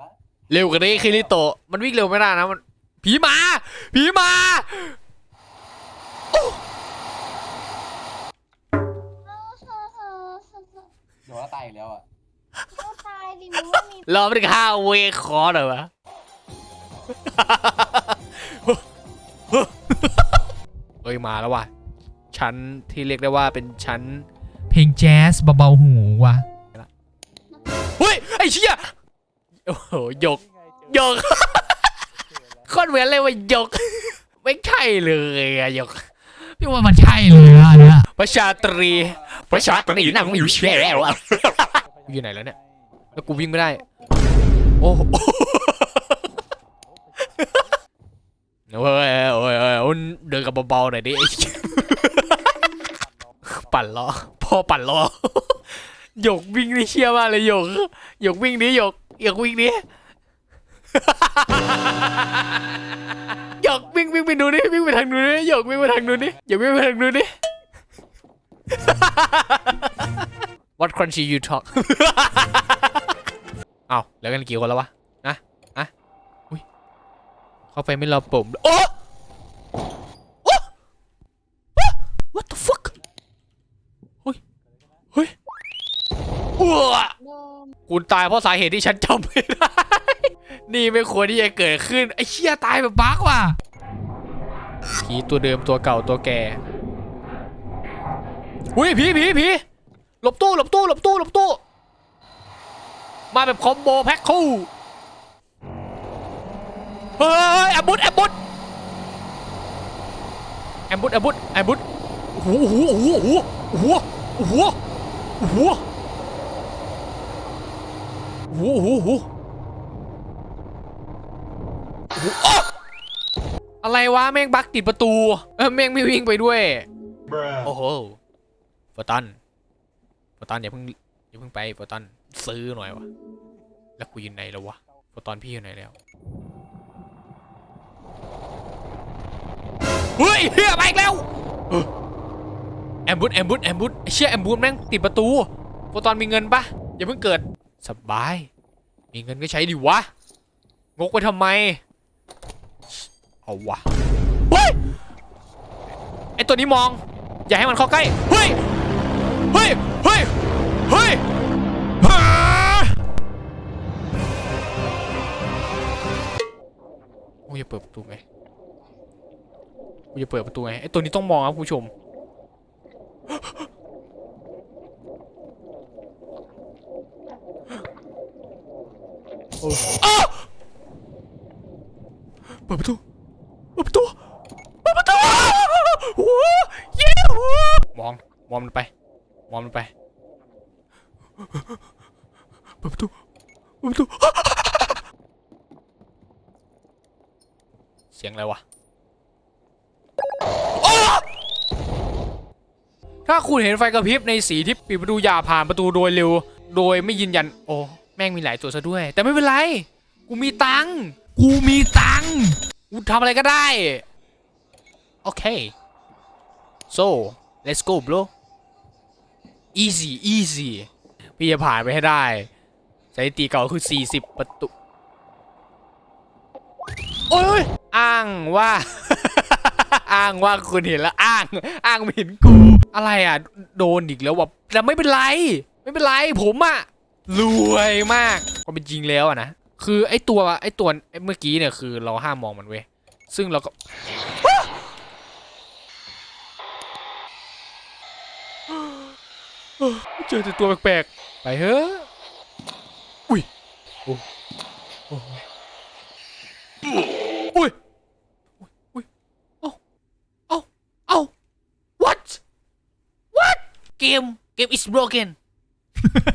ละเร็วกว่านี้คิริโตะมันวิ่งเร็วไม่ได้นะมัน ผีมา ผีมาโดนแล้วตายอีกแล้วอะก็ตายดิมึงว่ามีรอไม่ถึงห้าเวคอร์หน่อยวะ เอ้ยมาแล้วว่ะ ชั้นที่เรียกได้ว่าเป็นชั้น เพลงแจ๊สเบาๆหูว่ะ เฮ้ย ไอ้เชี่ย โอ้โหหยกหยกโคตรเหมือนเลยว่าหยก ไม่ใช่เลยอะหยกพี่ว่ามันใช่เลยอะอันเนี่ยประชาตรีประชาตรีนั่งอยู่เช่แล้วอะอยู่ไหนแล้วเนี่ยแล้วกูวิ่งไม่ได้ โอ้โหโอ้ยโอ้ยโอ้ยโอ้ยเดินกับเบาๆหน่อยดิไอ้เหี้ยปั่นล้อพ่อปั่นล้อหยกวิ่งนี่เชี่ยมากเลยหยกหยกวิ่งนี้หยก หยกวิ่งนี้หยกวิ่งวิ่งไปดูนี่วิ่งไปทางนู้นนี่หยกวิ่งไปทางนู้นนี่หยกวิ่งไปทางนู้นนี่ What crunchy you talk เอาแล้วกันกี่คนแล้ววะนะอะอุ้ยเข้าไปไม่รอปุ่มโอ้โอ้โอ้ What the fuck เฮ้ยเฮ้ยอ้ คุณตายเพราะสาเหตุที่ฉันจำไม่ได้ นี่ไม่ควรที่จะเกิดขึ้น ไอ้เชี่ยตายแบบบั๊กว่ะผีตัวเดิมตัวเก่าตัวแก่อุ้ยผีผีผีหลบตู้หลบตู้หลบตู้หลบตู้ มาแบบคอมโบแพ็คคู่เฮ้ยแอมบุดแอมบุดแอมบุดแอมบุดแอมบุดโอ้โหโอ้โหโอ้โหโอ้โหโอ้โหโอ้โหโอ้โหโอ้โหโอ้โหโอ้โหอ๊ะอะไรวะแม่งบักติดประตูเออแม่งไม่วิ่งไปด้วยโอ้โหโฟตันโฟตันอย่าเพิ่งอย่าเพิ่งไปโฟตันซื้อหน่อยวะแล้วกูอยู่ไหนแล้ววะโฟตันพี่อยู่ไหนแล้วเฮ้ยเฮียมาอีกแล้วเออแอมบูดแอมบูดแอมบูดไอ้เชี่ยแอมบูดแม่งติดประตูโฟตอนมีเงินปะอย่าเพิ่งเกิดสบาย มีเงินก็ใช้ดิวะ งกไปทำไม เอาวะ เฮ้ย ไอตัวนี้มอง อย่าให้มันเข้าใกล้ เฮ้ย เฮ้ย เฮ้ย เฮ้ยกูจะเปิดประตูไงกูจะเปิดประตูไง ไอตัวนี้ต้องมองครับคุณผู้ชม อ้อ้าวเปิดประตูเปิดประตูเปิดประตูโอ้โหเย้โอ้มอง มองมันไป มองมันไป เปิดประตูเปิดประตู เสียงอะไรวะ ถ้าคุณเห็นไฟกระพริบในสีที่ปิดประตูอย่าผ่านประตูโดยเร็ว โดยไม่ยืนยัน โอ้ แม่งมีหลายตัวซะด้วย แต่ไม่เป็นไร กูมีตังค์กูมีตังค์กูทำอะไรก็ได้ โอเค so let's go bro easy easy พี่จะผ่านไปให้ได้สถิติเก่าคือ 40 ประตูโอ้ยอ้างว่า อ้างว่าคุณเห็นแล้วอ้าง อ้างไม่เห็นกู อะไรอะ โดนอีกแล้วว่ะแต่ไม่เป็นไร ไม่เป็นไรผมอะรวยมากความเป็นจริงแล้วอะนะคือไอ้ตัวไอ้ตัวไอเมื่อกี้เนี่ยคือเราห้ามมองมันเว้ยซึ่งเราก็เจอแต่ตัวแปลกๆไปเฮ้ออุ้ยโอ้ Game is broken.